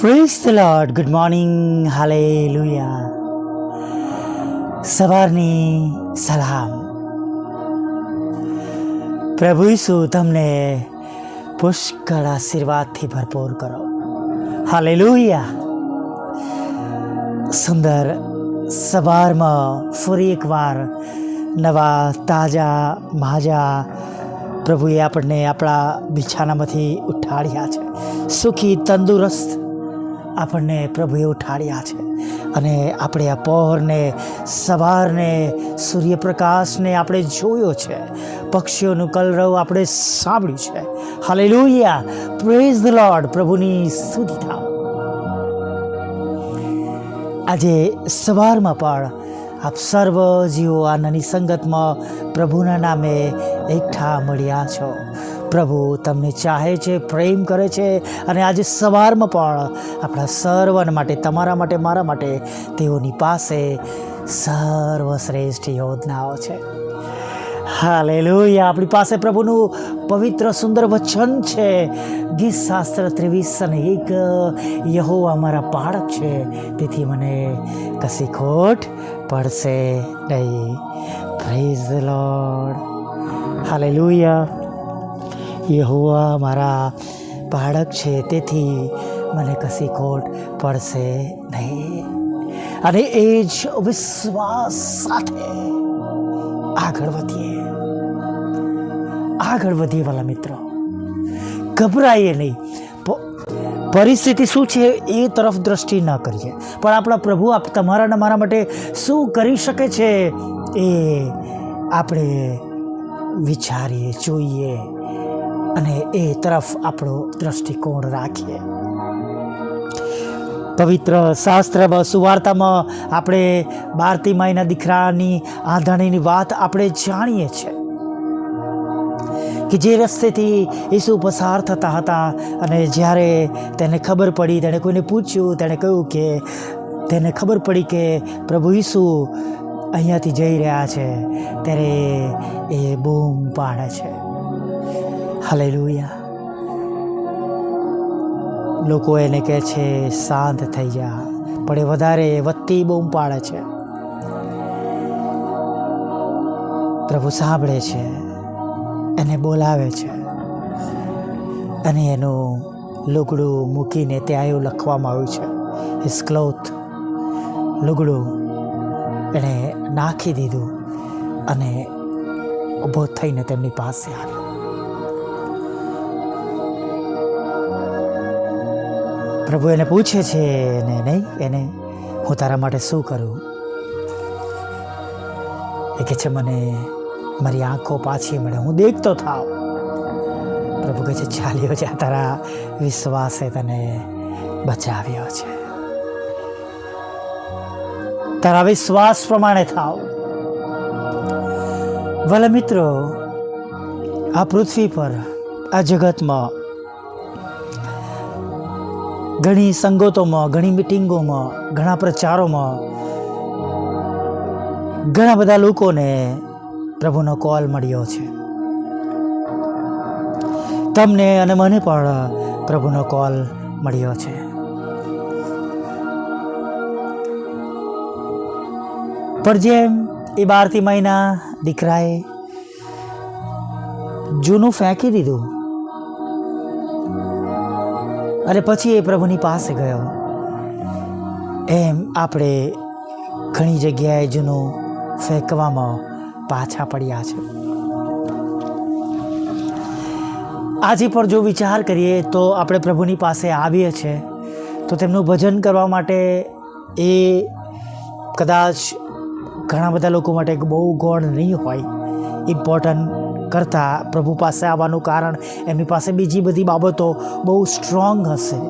Praise the Lord good morning hallelujah સવારની સલામ. પ્રભુ ઈસુ, તમને પુષ્કળ આશીર્વાદથી ભરપૂર કરો. હાલે સુંદર સવારમાં ફરી એકવાર નવા, તાજા, માજા પ્રભુએ આપણને આપણા બિછાનામાંથી ઉઠાડ્યા છે. સુખી, તંદુરસ્ત આપણને પ્રભુએ ઉઠાડ્યા છે. અને આપણે આ પહોરને, સવારને, સૂર્યપ્રકાશને આપણે જોયો છે. પક્ષીઓનું કલરવ આપણે સાંભળ્યું છે. હાલે લોહિયા પ્રેઝ ધ લોર્ડ પ્રભુની સ્તુતિ થાવ. આજે સવારમાં પણ આપ સર્વ જીવો આ નાની સંગતમાં પ્રભુના નામે એકઠા મળ્યા છો. પ્રભુ, તમને ચાહે છે, પ્રેમ કરે છે અને આજે સવારમાં પણ આપણા સર્વન માટે, તમારા માટે, મારા માટે તેઓની પાસે સર્વશ્રેષ્ઠ યોજનાઓ છે. હાલેલુયા. આપણી પાસે પ્રભુનું પવિત્ર સુંદર વચન છે. ગીત શાસ્ત્ર ત્રેવીસ અને એક યહો અમારા બાળક છે, તેથી મને કશી ખોટ પડશે નહીં. Praise Lord hallelujah. યહોવા મારા બાળક છે, તેથી મને કશી ખોટ પડશે નહીં. અને એ જ વિશ્વાસ સાથે આગળ વધીએ. આગળ વધીએ વાલા મિત્રો. ગભરાઈએ નહીં. પરિસ્થિતિ શું છે એ તરફ દ્રષ્ટિ ન કરીએ. પણ આપણા પ્રભુ આપ તમારા મારા માટે શું કરી શકે છે એ આપણે વિચારીએ, જોઈએ. અને એ તરફ આપણો દ્રષ્ટિકોણ રાખીએ. પવિત્ર શાસ્ત્રમાં સુવાર્તામાં આપણે બારતી માઈના દીકરાની આંધણીની વાત આપણે જાણીએ છીએ કે જે રસ્તેથી ઈસુ પસાર થતા હતા અને જ્યારે તેને ખબર પડી, તેણે કોઈને પૂછ્યું, તેણે કહ્યું કે, તેને ખબર પડી કે પ્રભુ ઈસુ અહીંયાથી જઈ રહ્યા છે, ત્યારે એ બૂમ પાડે છે. હાલેલુયા લોકો એને કહે છે, શાંત થઈ જા. પણ એ વધારે વત્તી બૂમ પાડે છે. પ્રભુ સાંભળે છે, એને બોલાવે છે. અને એનું લુગડું મૂકીને ત્યાં એવું લખવામાં આવ્યું છે. હિસ ક્લોથ લુગડું એણે નાખી દીધું અને ઊભો થઈને તેમની પાસે આવ્યો. પ્રભુ એને પૂછે છે, ને નહીં, એને હું તારા માટે શું કરું? એ કહે છે, મને મારી આંખો પાછી મળે, હું દેખતો થાવ. પ્રભુ કહે છે, ચાલ્યો છે તારા વિશ્વાસે તને બચાવ્યો છે. તારા વિશ્વાસ પ્રમાણે થાવ. ભલે મિત્રો આ પૃથ્વી પર, આ જગતમાં ઘણી સંગતોમાં, ઘણી મિટિંગોમાં ઘણા પ્રચારોમાં, ઘણા બધા લોકોને પ્રભુનો કોલ મળ્યો છે. તમને અને મને પણ પ્રભુનો કોલ મળ્યો છે. પણ જેમ એ બારથી મહિના દીકરાએ જૂનું ફેંકી દીધું અને પછી એ પ્રભુની પાસે ગયો. એમ આપણે ઘણી જગ્યાએ જૂનું ફેંકવામાં પાછા પડ્યા છે. આજે પણ જો વિચાર કરીએ તો આપણે પ્રભુની પાસે આવીએ છીએ તો તેમનું ભજન કરવા માટે એ કદાચ ઘણા બધા લોકો માટે બહુ ગોળ નહીં હોય. ઇમ્પોર્ટન્ટ કરતાં પ્રભુ પાસે આવવાનું કારણ, એમની પાસે બીજી બધી બાબતો બહુ સ્ટ્રોંગ હશે.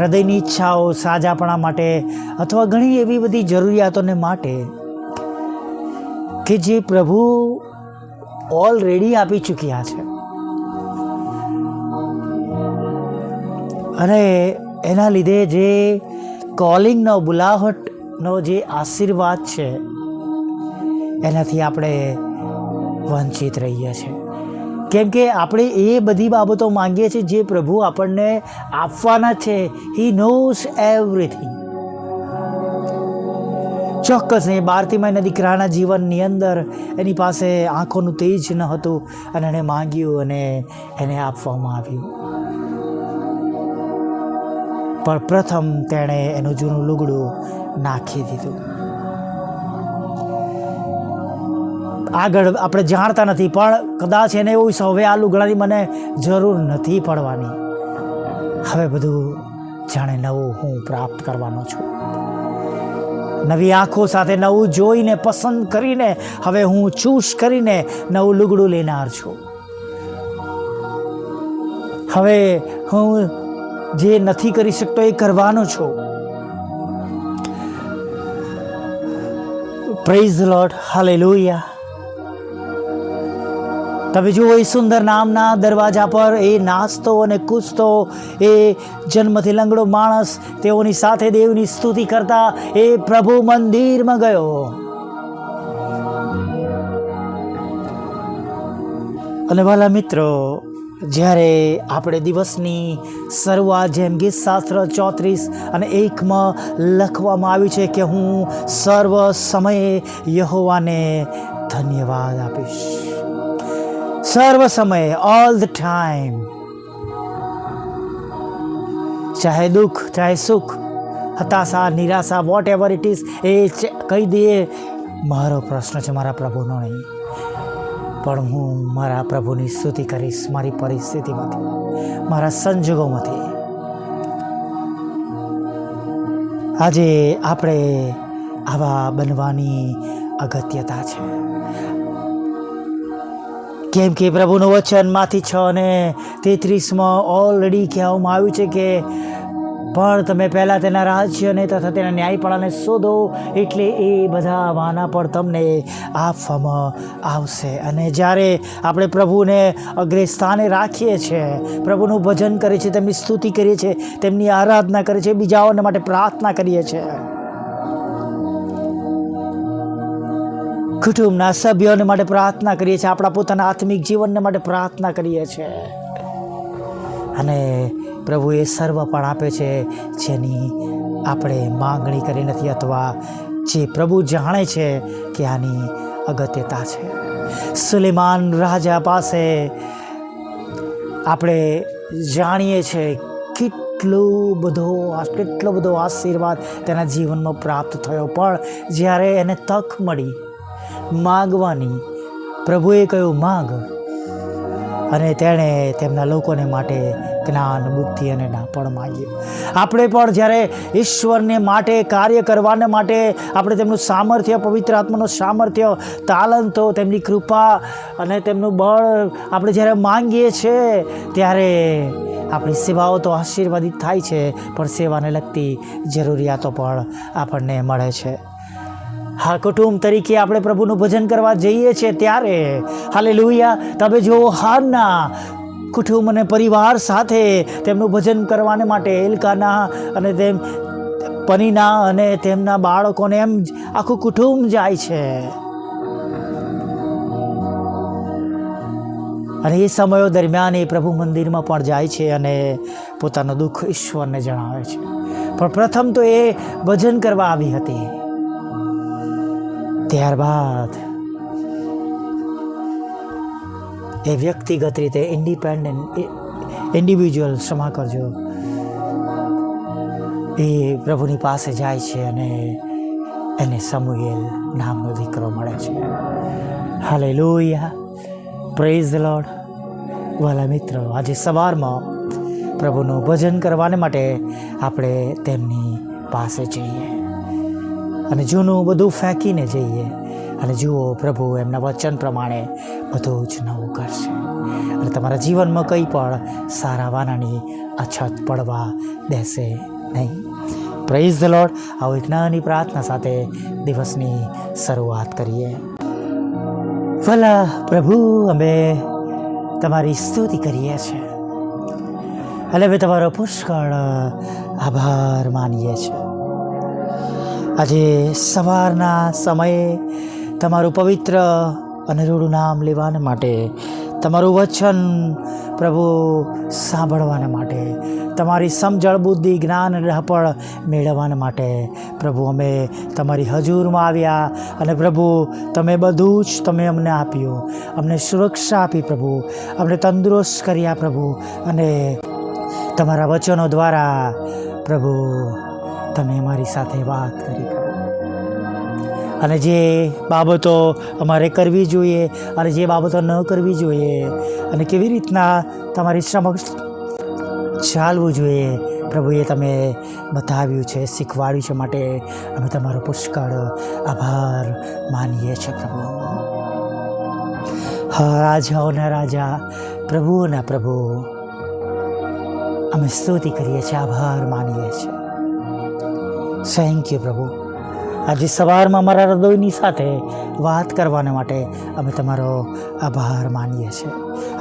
હૃદયની ઈચ્છાઓ સાજાપણા માટે અથવા ઘણી એવી બધી જરૂરિયાતોને માટે કે જે પ્રભુ ઓલરેડી આપી ચૂક્યા છે. અને એના લીધે જે કોલિંગનો બુલાવટનો જે આશીર્વાદ છે, એનાથી આપણે વંચિત રહીએ છીએ કેમ કે આપણે એ બધી બાબતો માંગીએ છીએ જે પ્રભુ આપણને આપવાના છે. હી નોઝ એવરીથિંગ ચોક્કસ નહીં એ બારતીમાઈના દીકરાના જીવનની અંદર એની પાસે આંખોનું તેજ ન હતું અને એણે માંગ્યું અને એને આપવામાં આવ્યું. પણ પ્રથમ તેણે એનું જૂનું લુગડું નાખી દીધું. આગળ આપણે જાણતા નથી પણ કદાચ એને એવું છે, હવે આ લુગડાની મને જરૂર નથી પડવાની. હવે બધું જાણે નવું હું પ્રાપ્ત કરવાનો છું. નવી આંખો સાથે નવું જોઈને પસંદ કરીને હવે હું ચૂસ કરીને નવું લુગડું લેનાર છું. હવે હું જે નથી કરી શકતો એ કરવાનો છું. પ્રેઝ હાલે હાલેલુયા તમે જુઓ, એ સુંદર નામના દરવાજા પર એ નાચતો અને કૂદતો એ જન્મથી લંગડો માણસ, તેઓની સાથે દેવની સ્તુતિ કરતા એ પ્રભુ મંદિરમાં ગયો. અને વાલા મિત્રો, જ્યારે આપણે દિવસની શરૂઆત, જેમ ગીત શાસ્ત્ર ચોત્રીસ અને એકમાં લખવામાં આવ્યું છે કે હું સર્વ સમયે યહોવાને ધન્યવાદ આપીશ. સર્વ સમયે ઓલ ધ ટાઈમ ચાહે દુઃખ, ચાહે સુખ, હતાશા, નિરાશા વોટ એવર ઇટ ઇઝ એ કહી દઈએ, મારો પ્રશ્ન છે મારા પ્રભુનો નહીં, પણ હું મારા પ્રભુની સ્તુતિ કરીશ, મારી પરિસ્થિતિમાંથી, મારા સંજોગોમાંથી. આજે આપણે આવા બનવાની અગત્યતા છે. કેમ કે પ્રભુનું વચનમાંથી છ અને તેત્રીસમાં ઓલરેડી કહેવામાં આવ્યું છે કે, પણ તમે પહેલાં તેના રાજ્યને તથા તેના ન્યાયપણાને શોધો, એટલે એ બધા વાના પણ તમને આપવામાં આવશે. અને જ્યારે આપણે પ્રભુને અગ્રે સ્થાને રાખીએ છીએ, પ્રભુનું ભજન કરીએ છીએ, તેમની સ્તુતિ કરીએ છીએ, તેમની આરાધના કરીએ છીએ બીજાઓને માટે પ્રાર્થના કરીએ છીએ. કુટુંબના સભ્યોને માટે પ્રાર્થના કરીએ છીએ. આપણા પોતાના આત્મિક જીવનને માટે પ્રાર્થના કરીએ છીએ. અને પ્રભુ એ સર્વ પણ આપે છે જેની આપણે માંગણી કરી નથી અથવા જે પ્રભુ જાણે છે કે આની અગત્યતા છે. સુલેમાન રાજા પાસે આપણે જાણીએ છીએ કેટલો બધો કેટલો બધો આશીર્વાદ તેના જીવનમાં પ્રાપ્ત થયો. પણ જ્યારે એને તક મળી માગવાની. પ્રભુએ કહ્યું, માગ. અને તેણે તેમના લોકોને માટે જ્ઞાન, બુદ્ધિ અને નાપણ માગ્યું. આપણે પણ જ્યારે ઈશ્વરને માટે કાર્ય કરવાને માટે આપણે તેમનું સામર્થ્ય, પવિત્ર આત્માનું સામર્થ્ય, તાલંતો, તેમની કૃપા અને તેમનું બળ આપણે જ્યારે માંગીએ છીએ, ત્યારે આપણી સેવાઓ તો આશીર્વાદિત થાય છે, પણ સેવાને લગતી જરૂરિયાતો પણ આપણને મળે છે. હા કુટુંબ તરીકે આપણે પ્રભુનું ભજન કરવા જઈએ છીએ ત્યારે હાલે લુહિયા તમે જો હારના કુટુંબ અને પરિવાર સાથે તેમનું ભજન કરવાને માટે એલકાના અને તેમ પનીના અને તેમના બાળકોને એમ આખું કુટુંબ જાય છે. અને એ સમયો દરમિયાન એ પ્રભુ મંદિરમાં પણ જાય છે અને પોતાનું દુઃખ ઈશ્વરને જણાવે છે. પણ પ્રથમ તો એ ભજન કરવા આવી હતી. ત્યારબાદ એ વ્યક્તિગત રીતે ઇન્ડિપેન્ડન્ટ ઇન્ડિવિજ્યુઅલ ક્ષમા કરજો. એ પ્રભુની પાસે જાય છે અને એને સમુએલ નામનો દીકરો મળે છે. હાલે લોહિયા પ્રેઝ લોડ વાલા મિત્રો, આજે સવારમાં પ્રભુનું ભજન કરવાને માટે આપણે તેમની પાસે જઈએ. અને જૂનું બધું ફેંકીને જઈએ. અને જુઓ પ્રભુ, એમના વચન પ્રમાણે બધું જ નવું કરશે. અને તમારા જીવનમાં કંઈ પણ સારા વાનાની અછત પડવા દેશે નહીં. પ્રેઝ ધ લોડ આવો એક નાની પ્રાર્થના સાથે દિવસની શરૂઆત કરીએ. ભલા પ્રભુ, અમે તમારી સ્તુતિ કરીએ છીએ. અને અમે તમારો પુષ્કળ આભાર માનીએ છીએ. આજે સવારના સમયે તમારું પવિત્ર અને રૂડું નામ લેવાને માટે, તમારું વચન પ્રભુ સાંભળવાના માટે, તમારી સમજણ, બુદ્ધિ, જ્ઞાન રહપણ મેળવવાના માટે પ્રભુ અમે તમારી હજુરમાં આવ્યા અને પ્રભુ તમે બધું જ તમે અમને આપ્યું. અમને સુરક્ષા આપી પ્રભુ, અમને તંદુરસ્ત કર્યા પ્રભુ અને તમારા વચનો દ્વારા પ્રભુ તમે અમારી સાથે વાત કરી અને જે બાબતો અમારે કરવી જોઈએ, અને જે બાબતો ન કરવી જોઈએ, અને કેવી રીતના તમારી સમક્ષ ચાલવું જોઈએ, પ્રભુએ તમે બતાવ્યું છે, શીખવાડ્યું છે માટે અમે તમારો પુષ્કળ આભાર માનીએ છીએ પ્રભુ. હા રાજાઓના રાજા પ્રભુઓના પ્રભુ, અમે સ્તુતિ કરીએ છીએ, આભાર માનીએ છીએ. થેન્ક યુ પ્રભુ. આજે સવારમાં અમારા હૃદયની સાથે વાત કરવાને માટે અમે તમારો આભાર માનીએ છીએ.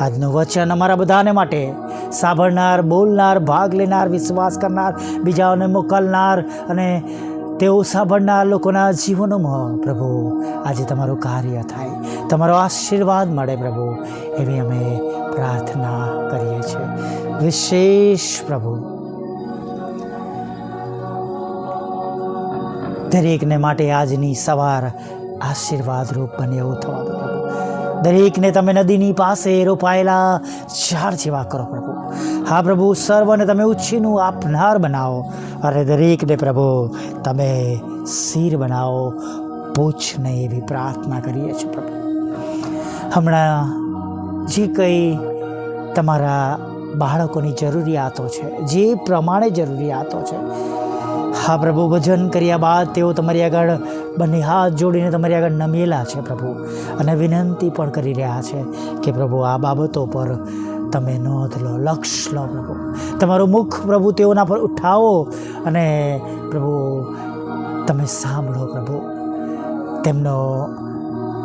આજનું વચન અમારા બધાને માટે સાંભળનાર, બોલનાર, ભાગ લેનાર, વિશ્વાસ કરનાર, બીજાઓને મોકલનાર અને તેઓ સાંભળનાર લોકોના જીવનોમાં પ્રભુ, આજે તમારું કાર્ય થાય. તમારો આશીર્વાદ મળે પ્રભુ, એવી અમે પ્રાર્થના કરીએ છીએ. વિશેષ પ્રભુ દરેકને માટે આજની સવાર આશીર્વાદરૂપ બને એવું થવા દો પ્રભુ. દરેકને તમે નદીની પાસે રોપાયેલા ઝાડ જેવા કરો પ્રભુ. હા પ્રભુ, સર્વને તમે ઉછીનું આપનાર બનાવો અને દરેકને પ્રભુ, તમે શિર બનાવો પૂછ નહીં એવી પ્રાર્થના કરીએ છીએ પ્રભુ. હમણાં જે કંઈ તમારા બાળકોની જરૂરિયાતો છે, જે પ્રમાણે જરૂરિયાતો છે હા પ્રભુ, ભજન કર્યા બાદ તેઓ તમારી આગળ બંને હાથ જોડીને તમારી આગળ નમેલા છે પ્રભુ અને વિનંતી પણ કરી રહ્યા છે કે પ્રભુ, આ બાબતો પર તમે નોંધ લો, લક્ષ લો પ્રભુ. તમારું મુખ પ્રભુ તેઓના પર ઉઠાવો અને પ્રભુ, તમે સાંભળો પ્રભુ. તેમનો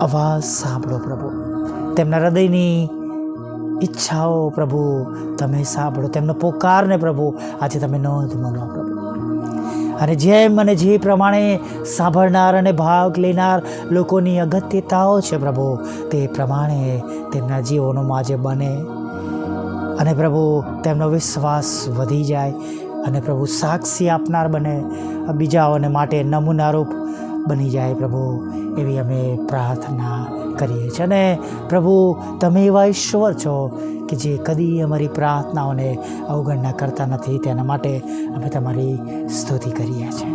અવાજ સાંભળો પ્રભુ. તેમના હૃદયની ઈચ્છાઓ પ્રભુ, તમે સાંભળો. તેમનો પોકારને પ્રભુ, આજે તમે નોંધ લો પ્રભુ. અને જેમ અને જે પ્રમાણે સાંભળનાર અને ભાગ લેનાર લોકોની અગત્યતાઓ છે પ્રભુ, તે પ્રમાણે તેમના જીવનોમાં આજે બને. અને પ્રભુ, તેમનો વિશ્વાસ વધી જાય અને પ્રભુ સાક્ષી આપનાર બને, બીજાઓને માટે નમૂનારૂપ બની જાય પ્રભુ, એવી અમે પ્રાર્થના કરીએ છીએ. અને પ્રભુ, તમે એવા ઈશ્વર છો કે જે કદી અમારી પ્રાર્થનાઓને અવગણના કરતા નથી, તેના માટે અમે તમારી સ્તુતિ કરીએ છીએ.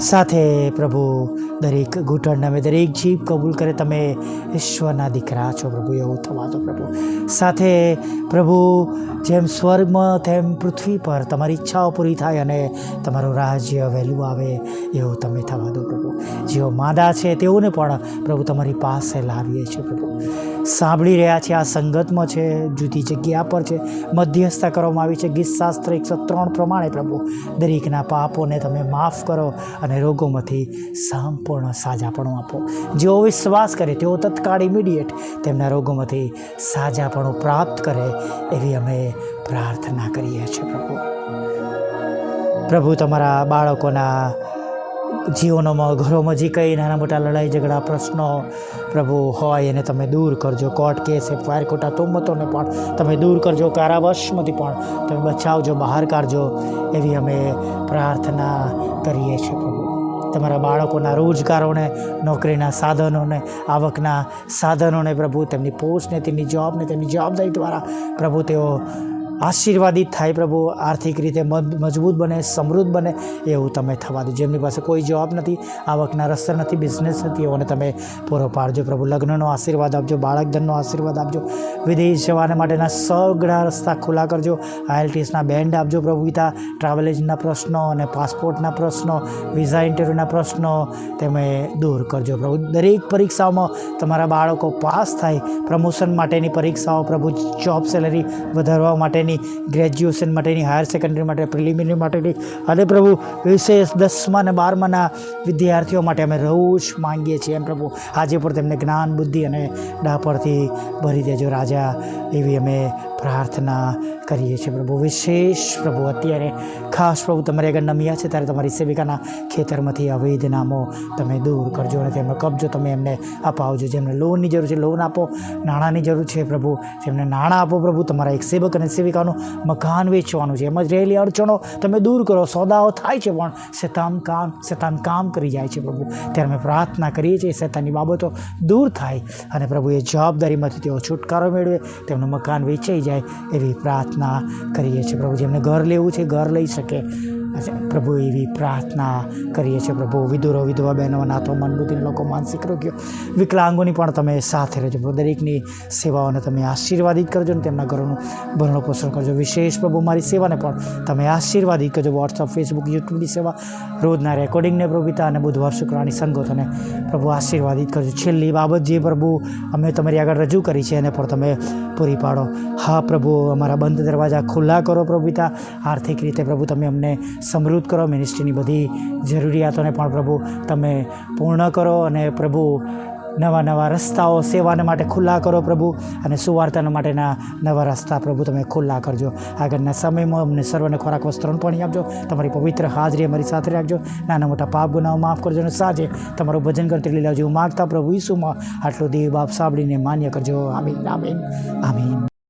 સાથે પ્રભુ દરેક ઘૂંટણને અમે દરેક જીભ કબૂલ કરે, તમે ઈશ્વરના દીકરા છો પ્રભુ, એવું થવા દો પ્રભુ. સાથે પ્રભુ જેમ સ્વર્ગમાં તેમ પૃથ્વી પર તમારી ઈચ્છાઓ પૂરી થાય અને તમારું રાજ્ય વહેલું આવે, એવું તમે થવા દો પ્રભુ. જેઓ માદા છે તેઓને પણ પ્રભુ તમારી પાસે લાવીએ છીએ પ્રભુ. સાંભળી રહ્યા છે આ સંગતમાં છે, જુદી જગ્યા પર છે મધ્યસ્થતા કરવામાં આવી છે. ગીત શાસ્ત્ર એકસો ત્રણ પ્રમાણે પ્રભુ, દરેકના પાપોને તમે માફ કરો અને રોગોમાંથી સંપૂર્ણ સાજાપણું આપો. જેઓ વિશ્વાસ કરે તેઓ તત્કાળ ઇમિડિયેટ તેમના રોગોમાંથી સાજાપણું પ્રાપ્ત કરે એવી અમે પ્રાર્થના કરીએ છીએ પ્રભુ. પ્રભુ, તમારા બાળકોના જીવનોમાં, ઘરોમાં જે કંઈ નાના મોટા લડાઈ ઝઘડા, પ્રશ્નો પ્રભુ હોય એને તમે દૂર કરજો. કોર્ટ કેસ એફઆઈઆર ખોટા તુમતોને પણ તમે દૂર કરજો. કારાવાસમાંથી પણ તમે બચાવજો, બહાર કાઢજો એવી અમે પ્રાર્થના કરીએ છીએ પ્રભુ. તમારા બાળકોના રોજગારોને, નોકરીના સાધનોને, આવકના સાધનોને પ્રભુ તેમની પોસ્ટને, તેમની જોબને, તેમની જવાબદારી દ્વારા પ્રભુ તેઓ આશીર્વાદિત થાય પ્રભુ, આર્થિક રીતે મજ- મજબૂત બને, સમૃદ્ધ બને એવું તમે થવા દો. જેમની પાસે કોઈ જવાબ નથી, આવકના રસ્તા નથી બિઝનેસ નથી, એઓને તમે પૂરો પાડજો પ્રભુ. લગ્નનો આશીર્વાદ આપજો, બાળકધનનો આશીર્વાદ આપજો. વિદેશ જવાને માટેના સગળા રસ્તા ખુલ્લા કરજો. આઈએલટીએસના બેન્ડ આપજો પ્રભુ પિતા. ટ્રાવેલ એજન્ટના પ્રશ્નો અને પાસપોર્ટના પ્રશ્નો વિઝા ઇન્ટરવ્યૂના પ્રશ્નો તમે દૂર કરજો પ્રભુ. દરેક પરીક્ષાઓમાં તમારા બાળકો પાસ થાય. પ્રમોશન માટેની પરીક્ષાઓ પ્રભુ. જોબ સેલેરી વધારવા માટેની માટેની ગ્રેજ્યુએશન માટેની હાયર સેકન્ડરી માટે પ્રિલિમિનરી માટેની. અને પ્રભુ, વિશેષ દસમા અને બારમાના વિદ્યાર્થીઓ માટે અમે રોજ માંગીએ છીએ એમ પ્રભુ. આજે પણ તેમને જ્ઞાન, બુદ્ધિ અને ડાપરથી ભરી દેજો. રાજા, એવી અમે પ્રાર્થના કરીએ છીએ, પ્રભુ. વિશેષ પ્રભુ, અત્યારે ખાસ પ્રભુ, તમારી આગળ નમ્યા છે, ત્યારે તમારી સેવિકાના ખેતરમાંથી અવૈધ નામો તમે દૂર કરજો અને તેમનો કબજો તમે એમને અપાવજો. જેમને લોનની જરૂર છે, લોન આપો. નાણાંની જરૂર છે, પ્રભુ. જેમને નાણાં આપો, પ્રભુ, તમારા એક સેવક અને સેવિકાનું મકાન વેચવાનું છે. એમ જ રહેલી અડચણો તમે દૂર કરો. સોદાઓ થાય છે, પણ શેતાન કામ શેતાન કામ કરી જાય છે, પ્રભુ. ત્યારે અમે પ્રાર્થના કરીએ છીએ, શેતાનની બાબતો દૂર થાય અને પ્રભુ એ જવાબદારીમાંથી તેઓ છુટકારો મેળવે, તેમનું મકાન વેચાઈ જાય એવી પ્રાર્થના કરીએ છીએ પ્રભુ, જેમને ઘર લેવું છે ઘર લઈ શકે. પ્રભુ એવી પ્રાર્થના કરીએ છીએ પ્રભુ. વિધુરો, વિધવા બહેનો નાથો મનબુદ્ધિ લોકો, માનસિક રોગ્યો વિકલાંગોની પણ તમે સાથે રહેજો દરેકની સેવાઓને તમે આશીર્વાદિત કરજો ને તેમના ઘરોનું ભરણો પોષણ કરજો. વિશેષ પ્રભુ, મારી સેવાને પણ તમે આશીર્વાદિત કરજો. વોટ્સઅપ ફેસબુક યુટ્યુબની સેવા રોજના રેકોર્ડિંગને પ્રભુતા અને બુધવાર, શુક્રવારની સંગતોને પ્રભુ આશીર્વાદિત કરજો. છેલ્લી બાબત જે પ્રભુ, અમે તમારી આગળ રજૂ કરી છે, એને પણ તમે પૂરી પાડો. હા પ્રભુ, અમારા બંધ દરવાજા ખુલ્લા કરો પ્રભુ પિતા. આર્થિક રીતે પ્રભુ, તમે અમને સમૃદ્ધ કરો. મિનિસ્ટ્રીની બધી જરૂરિયાતોને પણ પ્રભુ, તમે પૂર્ણ કરો અને પ્રભુ, નવા નવા રસ્તાઓ સેવાને માટે ખુલ્લા કરો પ્રભુ અને સુવાર્તાના માટેના નવા રસ્તા પ્રભુ, તમે ખુલ્લા કરજો. આગળના સમયમાં અમને સર્વને ખોરાક વસ્ત્રોનું પાણી આપજો. તમારી પવિત્ર હાજરી અમારી સાથે રાખજો. નાના મોટા પાપ ગુનાઓ માફ કરજો અને સાંજે તમારું ભજન કરતી લીલા જેવું માગતા પ્રભુ ઈસુમાં આટલું દેવ બાપ સાંભળીને માન્ય કરજો. આમીન આમીન આમીન.